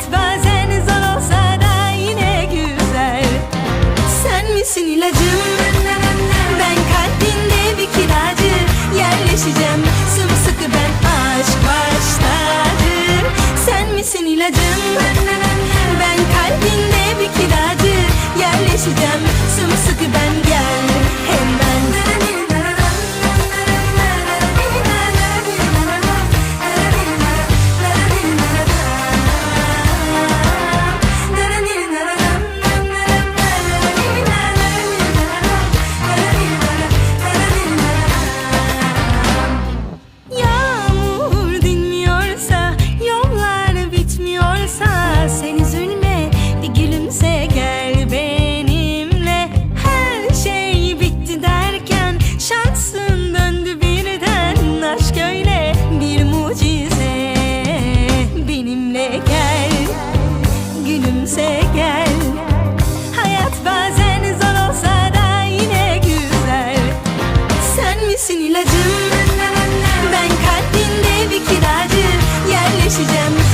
hayat bazen zor olsa da yine güzel. Sen misin ilacım? Ben kalbinde bir kiracı. Yerleşeceğim Sımsıkı ben aşk başladım Sen misin ilacım? Ben kalbinde bir kiracı. Yerleşeceğim Sımsıkı ben ilacım? Ben kalbinde bir kiracı Yerleşeceğim